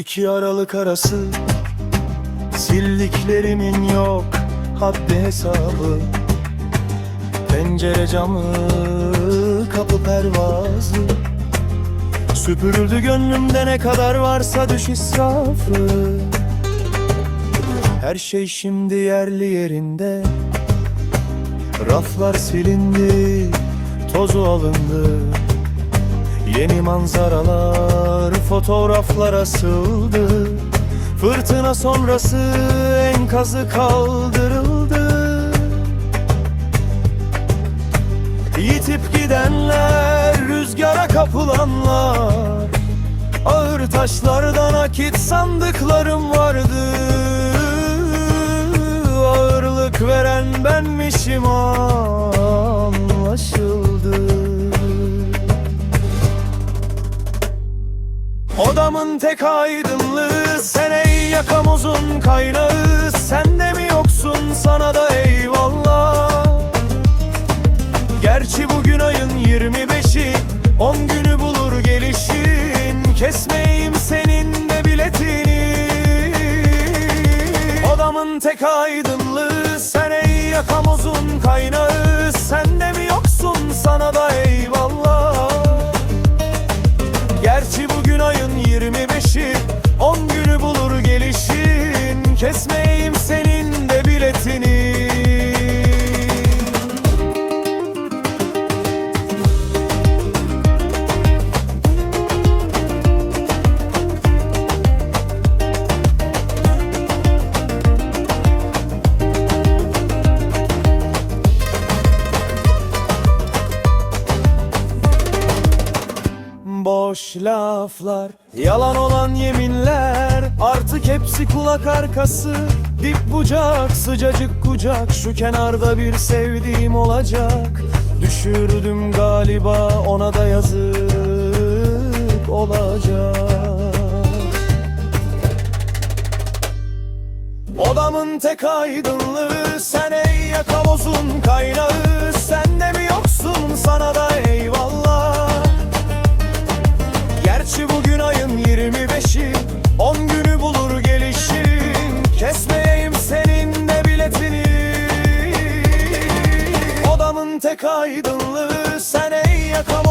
İki aralık arası Sildiklerimin yok haddi hesabı. Pencere camı kapı pervazı. Süpürüldü gönlümde ne kadar varsa düş israfı. Her şey şimdi yerli yerinde. Raflar silindi, tozu alındı Yeni manzaralar fotoğraflara asıldı Fırtına sonrası enkazı kaldırıldı. Yitip gidenler, rüzgara kapılanlar. Ağır taşlardan akit sandıklarım vardı. Ağırlık veren benmişim anlaşıldı Odamın tek aydınlığı sen ey yakamozun kaynağı. Sen de mi yoksun? Sana da eyvallah. Gerçi bugün ayın 25'i On günü bulur gelişin. Kesmeyeyim senin de biletini. Odamın tek aydınlığı Sen ey yakamozun kaynağı. Sen de mi yoksun? Sana da eyvallah gelişin Kesmeyeyim Boş laflar, yalan olan yeminler Artık hepsi kulak arkası. Dip bucak, sıcacık kucak Şu kenarda bir sevdiğim olacak. Düşürdüm galiba ona da yazık olacak. Odamın tek aydınlığı bugün ayın 25'i On günü bulur gelişin Kesmeyeyim senin de biletini. Odamın tek aydınlığı Sen ey yakamozun